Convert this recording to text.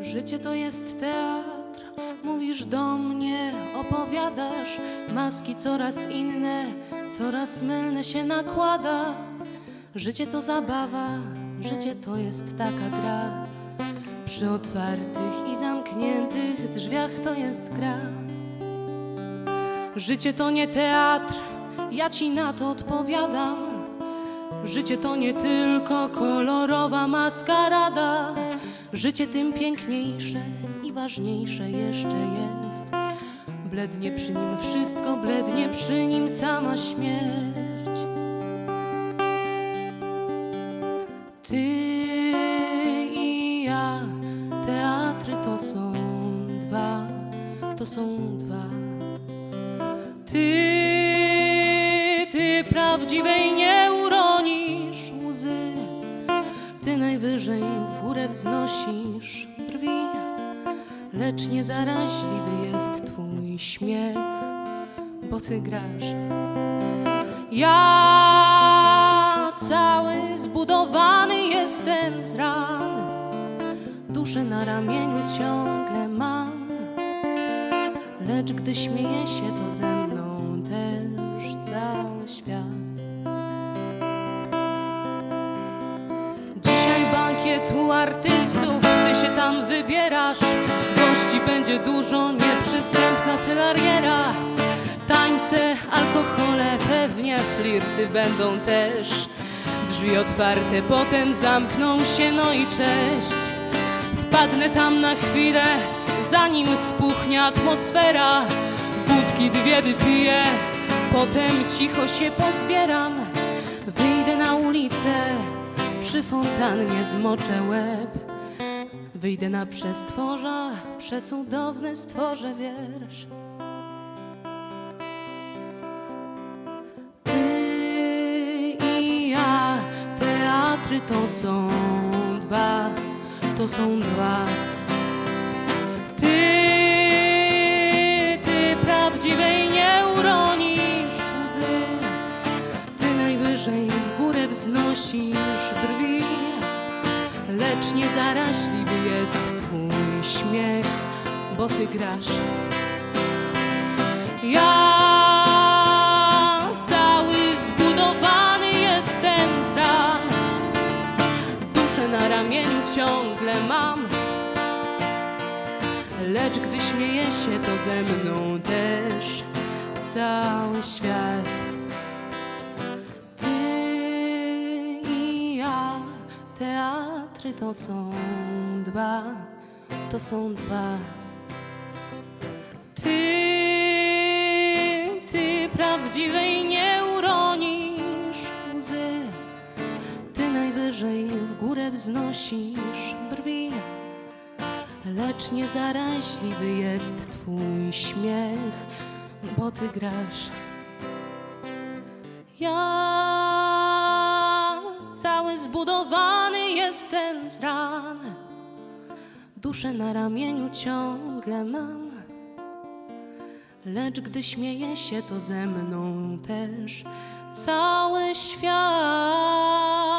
Życie to jest teatr, mówisz do mnie, opowiadasz. Maski coraz inne, coraz mylne się nakłada. Życie to zabawa, życie to jest taka gra. Przy otwartych i zamkniętych drzwiach to jest gra. Życie to nie teatr, ja ci na to odpowiadam. Życie to nie tylko kolorowa maskarada. Życie tym piękniejsze i ważniejsze jeszcze jest. Blednie przy nim wszystko, blednie przy nim sama śmierć. Ty i ja, teatry to są dwa, to są dwa. Ty, ty prawdziwej nie uronisz łzy, ty najwyżej w górę wznosisz brwi, lecz nie zaraźliwy jest twój śmiech, bo ty grasz. Ja cały zbudowany jestem z ran, duszę na ramieniu Lecz gdy śmieje się, to ze mną też cały świat. Dzisiaj bankiet u artystów, ty się tam wybierasz. Gości będzie dużo, nieprzystępna tylariera. Tańce, alkohole, pewnie flirty będą też. Drzwi otwarte, potem zamkną się, no i cześć. Wpadnę tam na chwilę, zanim spuchnie atmosfera. Wódki dwie wypiję, potem cicho się pozbieram. Wyjdę na ulicę, przy fontannie zmoczę łeb. Wyjdę na przestworza, przecudowny stworzę wiersz. Ty i ja, teatry to są dwa, to są dwa. Zaraźliwy jest twój śmiech, bo ty grasz. Ja cały zbudowany jestem z ran, duszę na ramieniu ciągle mam. Lecz gdy śmieje się, to ze mną też cały świat. Teatry to są dwa, to są dwa. Ty, ty prawdziwej nie uronisz łzy, ty najwyżej w górę wznosisz brwi. Lecz nie zaraźliwy jest twój śmiech, bo ty grasz. Ja cały zbudowany jestem z ran, duszę na ramieniu ciągle mam. Lecz gdy śmieje się, to ze mną też cały świat.